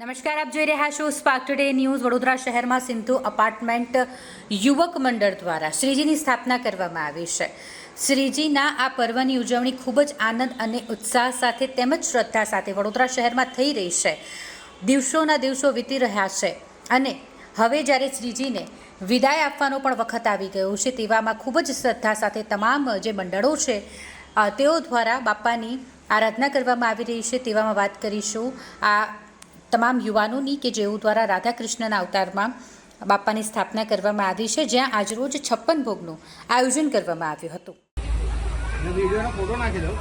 નમસ્કાર, આપ જોઈ રહ્યા છો સ્પાર્ક ટુડે ન્યૂઝ વડોદરા શહેરમાં સિંધુ અપાર્ટમેન્ટ યુવક મંડળ દ્વારા શ્રીજીની સ્થાપના કરવામાં આવી છે. શ્રીજીના આ પર્વની ઉજવણી ખૂબ જ આનંદ અને ઉત્સાહ સાથે તેમજ શ્રદ્ધા સાથે વડોદરા શહેરમાં થઈ રહી છે. દિવસોના દિવસો વીતી રહ્યા છે અને હવે જ્યારે શ્રીજીને વિદાય આપવાનો પણ વખત આવી ગયો છે, તેવામાં ખૂબ જ શ્રદ્ધા સાથે તમામ જે મંડળો છે તેઓ દ્વારા બાપાની આરાધના કરવામાં આવી રહી છે. તેવામાં વાત કરીશું આ તમામ યુવાનોની કે જેઓ દ્વારા રાધાકૃષ્ણના અવતારમાં બાપાની સ્થાપના કરવામાં આવી છે, જ્યાં આજરોજ છપ્પન ભોગનું આયોજન કરવામાં આવ્યું હતું. ફોટો નાખી દઉં.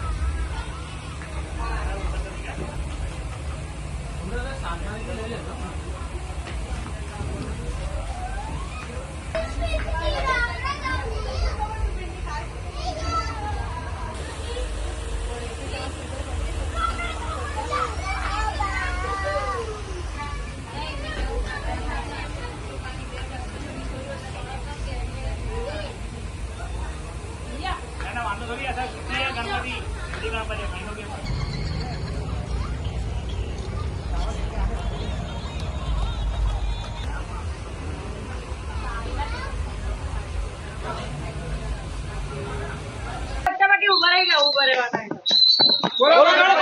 ઊભા રહી ગયા, ઊભા રહેવાના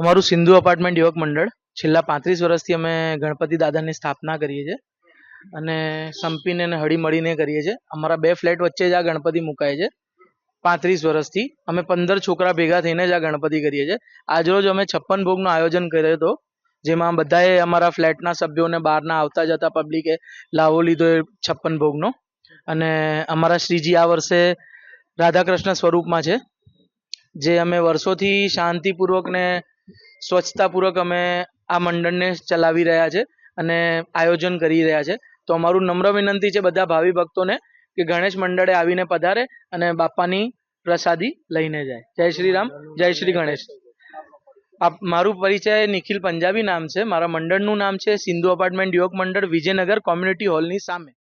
અમારું સિંધુ અપાર્ટમેન્ટ યુવક મંડળ. છેલ્લા પાંત્રીસ વર્ષથી અમે ગણપતિ દાદાની સ્થાપના કરીએ છીએ અને સંપીને અને હળી મળીને કરીએ છીએ. અમારા બે ફ્લેટ વચ્ચે જ આ ગણપતિ મુકાય છે. પાંત્રીસ વર્ષથી અમે પંદર છોકરા ભેગા થઈને જ આ ગણપતિ કરીએ છીએ. આજરોજ અમે છપ્પન ભોગનું આયોજન કર્યો હતો, જેમાં બધાએ અમારા ફ્લેટના સભ્યોને બહારના આવતા જતા પબ્લિકે લાવો લીધો એ છપ્પન ભોગનો. અને અમારા શ્રીજી આ વર્ષે રાધાકૃષ્ણ સ્વરૂપમાં છે, જે અમે વર્ષોથી શાંતિપૂર્વક ને સ્વચ્છતાપૂર્વક અમે આ મંડળને ચલાવી રહ્યા છે અને આયોજન કરી રહ્યા છે. તો અમારું નમ્ર વિનંતી છે બધા ભાવિ ભક્તોને કે ગણેશ મંડળે આવીને પધારે અને બાપાની પ્રસાદી લઈને જાય. જય શ્રી રામ, જય શ્રી ગણેશ. આપ, મારું પરિચય નિખિલ પંજાબી નામ છે. મારા મંડળનું નામ છે સિંધુ અપાર્ટમેન્ટ યુવક મંડળ વિજયનગર કોમ્યુનિટી હોલની સામે.